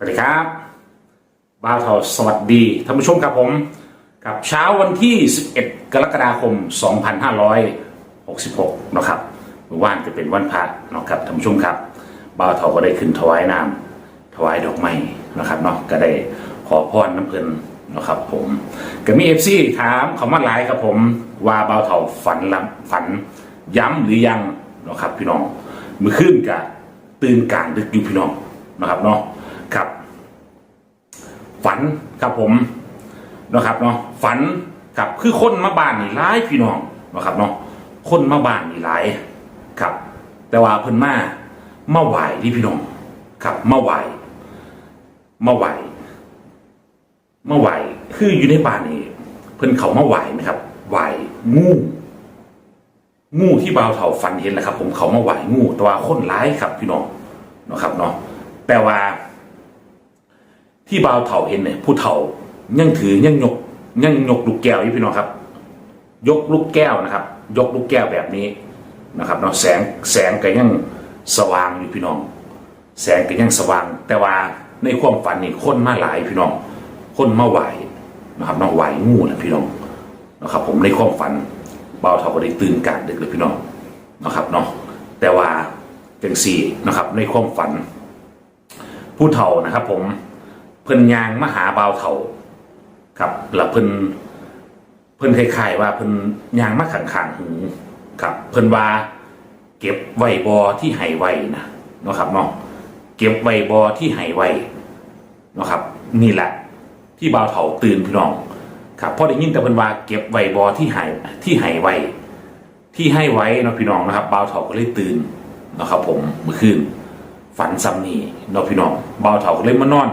สวัสดีครับบ้าวเทาสวัสดีท่านผู้ชมครับผม กับเช้าวันที่ 11 กรกฎาคม 2566นะครับเมื่อวานจะเป็นวันพระนะครับท่านผู้ชมครับบ้าวเทาก็ได้ขึ้นถวายน้ำถวายดอกไม้นะครับเนาะก็ได้ขอพรน้ำเพลินนะครับผมก็มีเอฟซีถามเขามาหลายครับผมว่าบ้าวเทาฝันลำฝันย้ำหรือยังนะครับพี่น้องมือขึ้นกับตื่นกลางดึกอยู่พี่น้องนะครับเนาะ ฝันครับผมนะครับเนาะฝันกับคือคนมาบ้านนี่หลายพี่น้องนะครับเนาะคนมาบ้านนี่หลายครับ แต่ว่าเพิ่นมามาไหวที่พี่น้องครับมาไหวมาไหวมาไหวคืออยู่ในบ้านนี่เพิ่นเขามาไหวไหมครับไหวงูงูที่บ่าวเถาฝันเห็นแหละครับ ผมเขามาไหวงูแต่ว่าคนร้ายครับพี่น้องนะครับเนาะแต่ว่า ที่บ่าวเถาเห็นเนี่ยผู้เฒ่ายังถือยังยกยังยกลูกแก้วอยู่พี่น้องครับ ยกลูกแก้วนะครับ ยกลูกแก้วแบบนี้นะครับเนาะแสงแสงก็ยังสว่างอยู่พี่น้อง แสงก็ยังสว่าง แต่ว่าในความฝันนี่คนมาหลายพี่น้อง คนมาไหวนะครับเนาะไหวงูนะพี่น้องนะครับ ผมในความฝันบ่าวเถาก็ได้ตื่นกลารดึกเลยพี่น้องนะครับเนาะแต่ว่าจังสี่นะครับในความฝัน ผู้เฒ่านะครับ ผม พิ่นยางมาหาบ่าวเฒ่าครับแล้วเพิ่นเพิ่นคล้ายๆว่าเพิ่นยางมาขังขางหูครับ เพิ่นว่า เก็บไว้บอที่ไหไว้นะนะครับเนาะเก็บไว้บอที่ไหไว้นะครับ นี่แหละ ที่บ่าวเฒ่าตื่นพี่น้อง ครับพอได้ยินแต่เพิ่นว่าเก็บไว้บอที่ไหที่ไหไว้ที่ให้ไว้นะพี่น้องนะครับบ่าวเฒ่าก็เลยตื่นนะครับ ผมเมื่อคืนฝันซ้ำนี่นะพี่น้องบ่าวเฒ่าก็เลยมานอน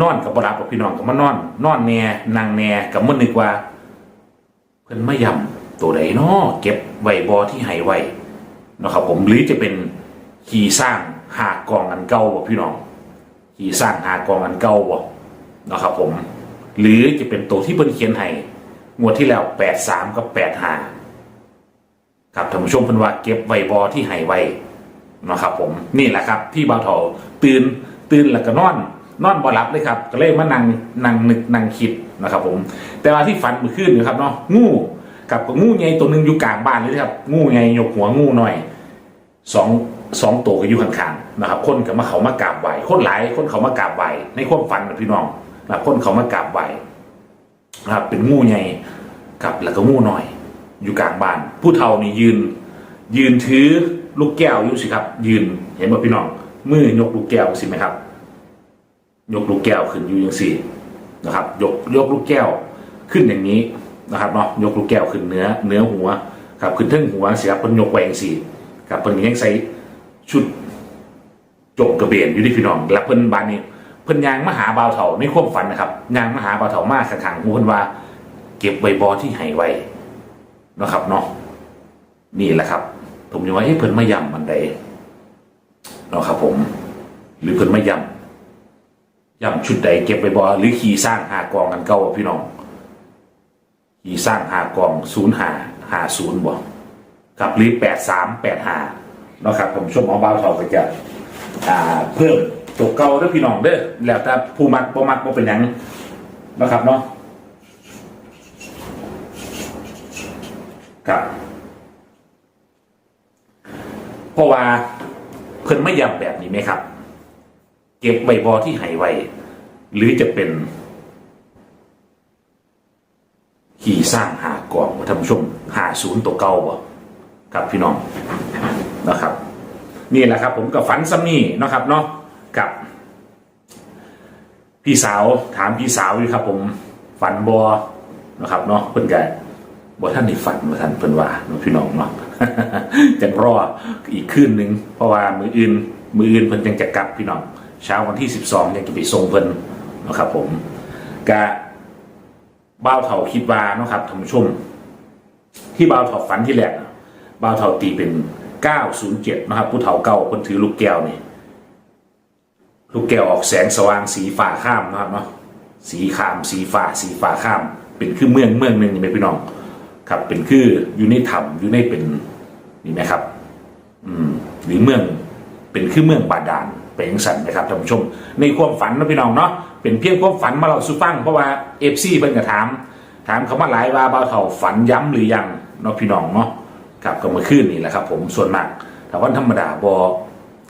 นอนกับบรับกับพี่น้องกับมานอน นอนแน่นางแน่กับมันนึกว่า เพิ่นไม่ยำตัวใดเนาะเก็บไว้บอที่ให้ไว้นะครับผมหรือจะเป็นขี่สร้างหากองอันเก่าบ่พี่น้องขี่สร้างหากองอันเก่าบ่นะครับผม หรือจะเป็นตัวที่เพิ่นเขียนให้งวดที่แล้วแปดสามกับแปดห้าครับท่านผู้ชมเพิ่นว่าเก็บไว้บอที่ให้ไว้นะครับผมนี่แหละครับ ที่บ่าวทอตื่นตื่นแล้วก็นอน นอนบ่หลับเลยครับ ก็เลยมานั่งนั่งนึกนั่งคิดนะครับ ผม แต่ว่าที่ฝันเมื่อคืนนะครับเนาะงูกับงูใหญ่ตัวหนึ่งอยู่กลางบ้านเลยนะครับ งูใหญ่ยกหัวงูหน่อยสองสองตัวก็อยู่ข้างๆนะครับ คนก็มาเขามากราบไหวคนหลายคนเขามากราบไหวในความฝันนะพี่น้องนะคนเขามากราบไหวนะครับ เป็นงูใหญ่กับแล้วก็งูหน่อย อยู่กลางบ้าน ผู้เฒ่านี่ยืน ยืนถือลูกแก้วอยู่สิครับ ยืนเห็นไหมพี่น้องมือยกลูกแก้วสิไหมครับ ยกลูกแก้วขึ้นอยู่อย่างสี่นะครับ ยกยกลูกแก้วขึ้นอย่างนี้นะครับเนาะยกลูกแก้วขึ้นเนื้อเนื้อหัวครับขึ้นเทั้งหัวเสียเพิ่นยกแหวงสี่ครับเพิ่นยังใส่ชุดจงกระเบนอยู่ที่พี่น้องแล้วเพิ่นบานนี้เพิ่นยางมหาบาวเถาในความฝันนะครับยางมหาบาวเถามากขังขังหูเพิ่นว่า เก็บไว้บอที่ให้ไว้นะครับเนาะนี่แหละครับ ผมยังว่าเฮ้เพิ่นไม่ยำมันใดเนาะครับผม หรือเพิ่นไม่ยำ ย่ำชุดใดเก็บไปบอหรือขี่สร้างหากองกันเก่าพี่น้องขี่สร้างหากองศูนย์หาหาศูนย์บ่ครับหรือแปดสามแปดหาเนาะครับผมช่วงหมอบ้าเขาก็จะอ่าเพิ่มตัวเก่าเด้อพี่น้องเด้อแล้วแต่ผู้มักบ่มักบ่เป็นหยังเนาะครับเนาะครับเพราะว่าเพิ่นไม่ย้ำแบบนี้ไหมครับ เก็บใบบอที่หายไว้หรือจะเป็นขี่สร้างหากองท่านผู้ชมหาศูนย์ตัวเก่าบ่กับพี่น้องนะครับ นี่แหละครับ ผมกับฝันซ้ำนี่นะครับเนาะกับพี่สาวถามพี่สาวอยู่ครับ ผมฝันบอนะครับเนาะเพิ่นแกบอท่านในฝันมาท่านเพิ่นว่าพี่น้องเนาะจังรออีกคืนหนึ่งเพราะว่ามืออื่นมืออื่นเพิ่นยังจะกลับพี่น้อง เช้าวันที่ 12ยังจะไปส่งเพิ่นนะครับผมกะบ้าวเถาคิดว่าเนะครับท่านผู้ชม ที่บ้าวเถาฝันที่แรกบ้าวเถาตีเป็น 907 นะครับ ผู้เฒ่าเก่าคนถือลูกแก้วนี่ลูกแก้วออกแสงสว่างสีฟ้าข้ามนะครับเนาะสีขามสีฟ้าสีฟ้าข้าม เป็นคือเมืองเมืองหนึ่งนี่ไหมพี่น้องครับเป็นคืออยู่ในถ้ำอยู่ในเป็นนี่ไหมครับ อืมหรือเมือง เป็นคือเมืองบาดาลเป็นสันนะครับท่านผู้ชม ในความฝันนะพี่น้องเนาะเป็นเพียงความฝันมาเราสู่ฟังเพราะว่าเอฟซีเพิ่นก็ถาม ถามเขามาหลายว่าบ่าวเฒ่าฝันย้ำหรือยังเนาะพี่น้องเนาะครับก็เมื่อคืนนี่แหละครับ ผมส่วนมากถ้าวันธรรมดาบอ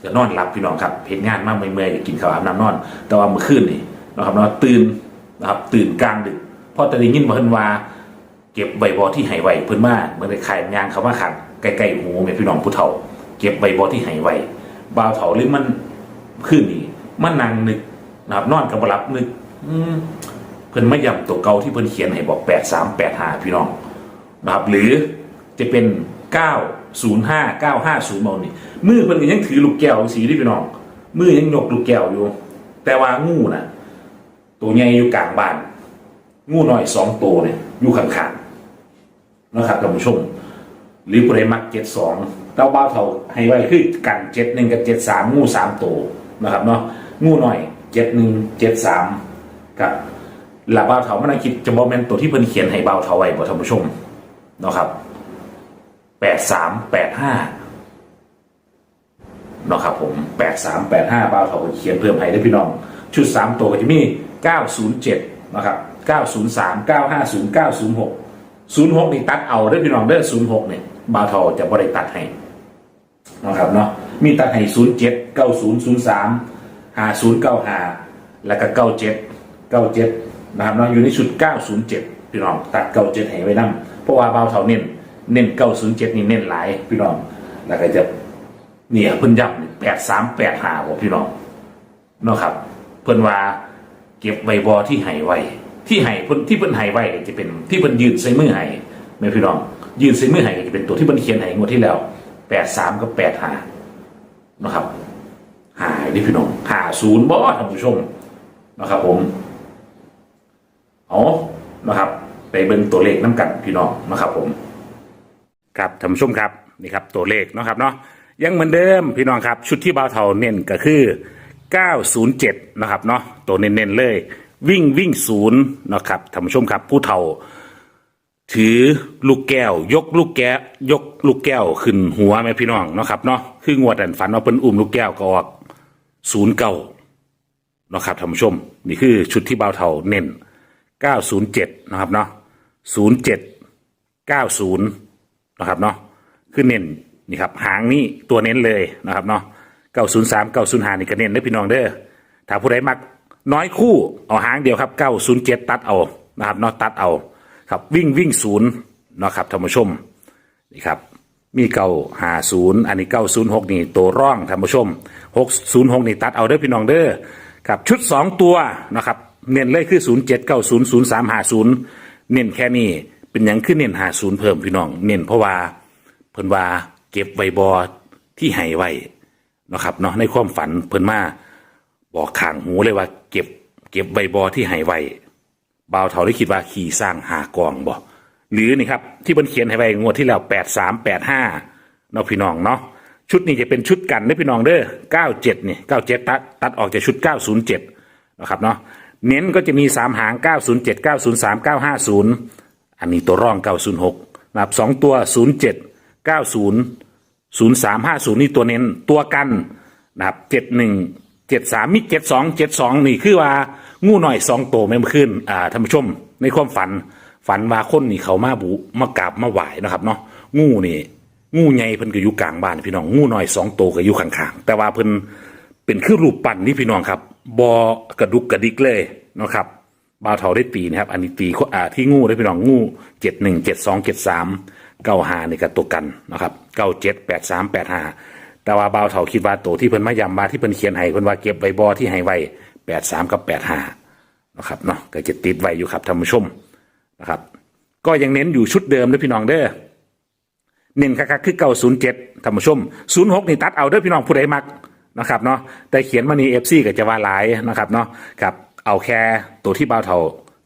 จะนอนหลับพี่น้องครับเพงานมากเมื่อยๆก็กินข้าวอาบน้ำนอน แต่ว่าเมื่อคืนนี่นะครับเนาะตื่นนะครับตื่นกลางดึกเพราะต่ได้ยินมาเพิ่นว่าเก็บใบบอที่ไหไวเพิ่นมาเหมือนได้ขายยางเขามาขังใกล้ๆหูแม่พี่น้องผู้เฒ่า เก็บใบบอที่ไหไว้ บ่าวเฒ่าหรือมันขึ้นนี่มันนั่งนึกนะครับนอนกับบรับนึก อืมเพิ่นมาย้ำตัวเก่าที่เพิ่นเขียนให้บอกแปดสามแปดห้าพี่น้องนะครับ หรือจะเป็นเก้าศูนย์ห้าเก้าห้าศูนย์มนี่มือเพิ่นก็ยังถือลูกแก้วสีที่พี่น้องมือยังยกลูกแก้วอยู่ แต่ว่างูน่ะ ตัวใหญ่อยู่กลางบ้าน งูน้อยสองตัวเนี่ยอยู่ข้างๆนะครับท่านผู้ชมหรือผู้ใดมักเจ็ดสอง เต้าบ้าวเท่าให้ไว้คือกันเจ็ดหนึ่งกับเจ็ดสามงูสามตัวนะครับเนาะงูหน่อยเจ็ดหนึ่งเจ็ดสามกับหลับบ้าวเท่ามันงคิดจะบอกแมนตัวที่เพิ่นเขียนให้บ้าวเท่าไว้บ่ท่านผู้ชมเนาะครับแปดสามแปดห้าเนาะครับผมแปดสามแปดห้าบ้าวเท่าเขียนเพิ่มให้ได้พี่น้อง ชุดสามตัวก็จะมีเก้าศูนย์เจ็ดนะครับเก้าศูนย์สามเก้าห้าศูนย์เก้าศูนย์หกศูนย์หกนี่ตัดเอาได้พี่น้องเด้อศูนย์หกเนี่ยบาวทอจะบ่ได้ตัดให้ นะครับเนาะมีตัดให้ศูนย์เจ็ดเก้าศูนย์ศูนย์สามห้าศูนย์เก้าห้าแล้วก็เก้าเจ็ดเก้าเจ็ดนะครับเนาะอยู่ในชุดเก้าศูนย์เจ็ดพี่น้องตัดเก้าเจ็ดให้ไว้นํเพราะว่าเบาเทาเน้นเน้นเก้าศูนย์เจ็ดนี่เน้นหลายพี่น้องแล้วก็จะเนี่ยเพิ่นย้ำแปดสามแปดห้าบอกพี่น้องเนาะครับ เพิ่นว่าเก็บใบบอที่ให้ไว้ที่ให้เพิ่นที่เพิ่นให้ไว้จะเป็นที่เพิ่นยืนใส่มือให้แม่พี่น้องยืนใส่มือให้ก็จะเป็นตัวที่เพิ่นเขียนให้งวดที่แล้ว แปดสามกับแปดห้านะครับหายดิพี่น้องหาศูนย์บ่ท่านผู้ชมนะครับผมเอานะครับ ไปเบิ่งตัวเลขน้ำกันพี่น้องนะครับผม ครับท่านผู้ชมครับนี่ครับตัวเลขนะครับเนาะยังเหมือนเดิมพี่น้องครับ ชุดที่บ่าวเทาเน้นก็คือ 907 นะครับเนาะตัวเน้นๆเลย วิ่งวิ่งศูนย์นะครับท่านผู้ชมครับผู้เฒ่า ถือลูกแก้ว ยกลูกแก้วยกลูกแก้วขึ้นหัวแม่พี่น้องเนาะครับเนาะคืองวดอันฝันว่าเพิ่นอุ้มลูกแก้วก็ออกศูนย์เก้าเนาะครับท่านผู้ชม นี่คือชุดที่บ่าวเทาเน้น907นะครับเนาะ07 90นย์นะครับเนาะคือเน้นนี่ครับหางนี้ตัวเน้นเลยนะครับเนาะ903 905นี่ก็เน้นได้อพี่น้องเด้อถ้าผู้ใดมักน้อยคู่เอาหางเดียวครับ907ตัดเอานะครับเนาะตัดเอา ครับวิ่งวิ่งศูนย์นะครับท่านผู้ชมนี่ครับมีเก้าหาศูนย์อันนี้เก้าศูนย์หกนี่ตัวร่องท่านผู้ชมหกศูนย์หกนี่ตัดเอาเด้อพี่น้องเด้อครับชุดสองตัวนะครับเน้นเลยคือศูนย์เจ็ดเก้าศูนย์ศูนย์สามหาศูนย์เน้นแค่นี้เป็นหยังขึ้นเน้นหาศูนย์เพิ่มพี่น้องเน้นเพราะว่าเพิ่นว่าเก็บไว้บอที่ให้ไว้นะครับเนาะในความฝันเพิ่นมาบอกข้างหูเลยว่าเก็บเก็บไว้บอที่ให้ไว้ บ่าวเฒ่าได้คิดว่าขี่สร้างหากองบ่หรือนี่ครับที่เพิ่นเขียนให้ไว้งวดที่แล้วแปดสามแปดห้าเนาะพี่น้องเนาะชุดนี้จะเป็นชุดกันเด้อพี่น้องเด้อเก้าเจ็ดนี่เก้าเจ็ดตัดตัดออกจากชุดเก้าศูนย์เจ็ดนะครับเนาะเน้นก็จะมีสามหางเก้าศูนย์เจ็ดเก้าศูนย์สามเก้าห้าศูนย์อันนี้ตัวร่องเก้าศูนย์หกนะครับสองตัวศูนย์เจ็ดเก้าศูนย์ศูนย์สามห้าศูนย์นี่ตัวเน้นตัวกันนะครับเจ็ดหนึ่งเจ็ดสามมีเจ็ดสองเจ็ดสองนี่คือว่า งูหน่อยสองตัวไม่มาขึ้นอ่าท่านผู้ชมในความฝันฝันว่าคนนี่เขามาบุมากราบมาไหวนะครับเนาะงูนี่ งูใหญ่เพิ่นก็อยู่กลางบ้านพี่น้องงูหน่อยสองตัวก็อยู่ข้างๆแต่ว่าเพิ่นเป็นคือรูปปั้นนี่พี่น้องครับบอกระดุกกระดิกเลยเนาะครับบาวเทาได้ตีนะครับอันนี้ตีอ่าที่งูได้พี่น้องงูเจ็ดหนึ่งเจ็ดสองเจ็ดสามเก้าหาในกับตัวกันนะครับเก้าเจ็ดแปดสามแปดห้าแต่ว่าบาวเทาคิดว่าตัวที่เพิ่นมายำมาที่เพิ่นเขียนให้เพิ่นว่าเก็บไว้บอที่ให้ไว้ แปดสามกับแปดห้านะครับเนาะก็จะติดไว้อยู่ครับท่านผู้ชมนะครับ ก็ยังเน้นอยู่ชุดเดิมด้วยพี่น้องเด้อเน้นคักๆคือเก้าศูนย์เจ็ดท่านผู้ชมศูนย์หกนี่ตัดเอาเด้อพี่น้องผู้ใดมักนะครับเนาะแต่เขียนมานี่เอฟซีก็จะว่าหลายนะครับเนาะครับเอาแค่ตัวที่บ่าเทา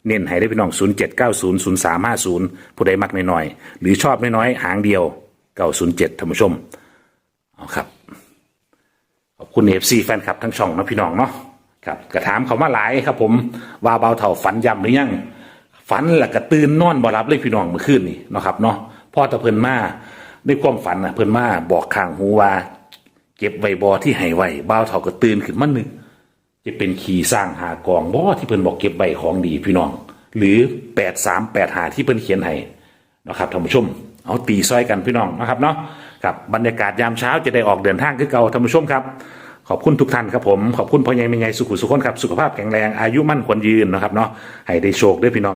เน้นให้ได้พี่น้อง 0 7 9 0 0 3 5 0 ผู้ใดมักน้อยๆ หรือชอบน้อยๆ หางเดียว907ท่านผู้ชม เอาครับ ขอบคุณเอฟซีแฟนคลับทั้งช่องนะพี่น้องเนาะ ครับกระถามเขามาหลายครับ ผมว่าเบาเถ่าฝันยำหรือยังฝันแล้วก็ตื่นนอนบ่รับเลยพี่น้องเมื่อคืนนี่เนาะครับเนาะพ่อตะเพิ่นมาในความฝันน่ะเพิ่นมาบอกข้างหูว่า เก็บไว้บอที่ให้ไว้บ้าเท่าก็ตื่นขึ้นมาหนึ่งจะเป็นขี่สร้างหากองบอที่เพิ่นบอกเก็บไว้ของดีพี่น้อง หรือแปดสามแปดหาที่เพิ่นเขียนให้นะครับท่านผู้ชม เอาตีซอยกันพี่น้องนะครับเนาะกับบรรยากาศยามเช้าจะได้ออกเดินทางคือเก่าท่านผู้ชมครับ ขอบคุณทุกท่านครับผมขอบคุณพ่อใหญ่เป็นไงสุขุสุขคนครับสุขภาพแข็งแรงอายุมั่นควรยืนนะครับเนาะให้ได้โชคด้วยพี่น้อง